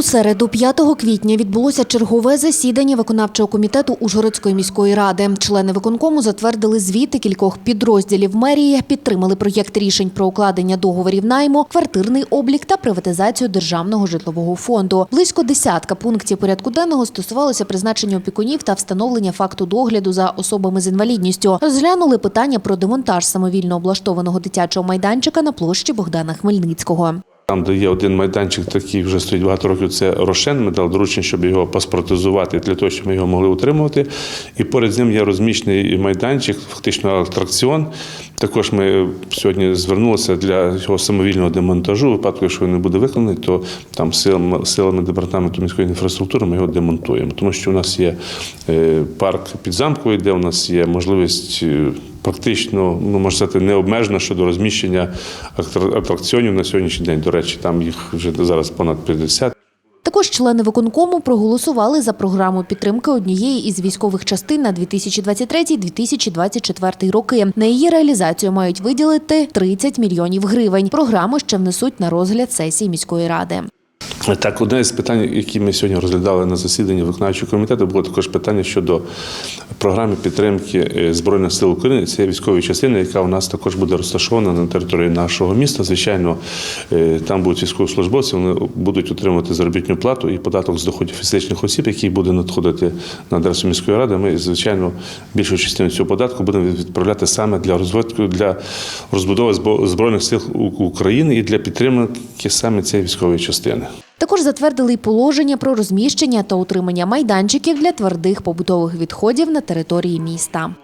У середу, 5 квітня, відбулося чергове засідання виконавчого комітету Ужгородської міської ради. Члени виконкому затвердили звіти кількох підрозділів мерії, підтримали проєкт рішень про укладення договорів найму, квартирний облік та приватизацію державного житлового фонду. Близько десятка пунктів порядку денного стосувалося призначення опікунів та встановлення факту догляду за особами з інвалідністю. Розглянули питання про демонтаж самовільно облаштованого дитячого майданчика на площі Богдана Хмельницького. Там, де є один майданчик, такий вже стоїть багато років, це Рошен. Ми дали доручення, щоб його паспортизувати для того, щоб ми його могли утримувати. І поряд з ним є розміщений майданчик, фактично атракціон. Також ми сьогодні звернулися для його самовільного демонтажу. Випадку, якщо він не буде виконаний, то там силами, силами департаменту міської інфраструктури ми його демонтуємо. Тому що у нас є е, парк підзамковий, де у нас є можливість. Практично, ну можна сказати, необмежена щодо розміщення атракціонів на сьогоднішній день. До речі, там їх вже зараз понад 50. Також члени виконкому проголосували за програму підтримки однієї із військових частин на 2023-2024 роки. На її реалізацію мають виділити 30 мільйонів гривень. Програму ще внесуть на розгляд сесії міської ради. Так, одне з питань, які ми сьогодні розглядали на засіданні виконавчого комітету, було також питання щодо програми підтримки е, Збройних сил України. Це військові частини, яка у нас також буде розташована на території нашого міста. Звичайно, е, там будуть військовослужбовці, вони будуть отримувати заробітну плату і податок з доходів фізичних осіб, який буде надходити на адресу міської ради. Ми, звичайно, більшу частину цього податку будемо відправляти саме для розвитку для розбудови збройних сил України і для підтримки саме цієї військової частини. Також затвердили й положення про розміщення та утримання майданчиків для твердих побутових відходів на території міста.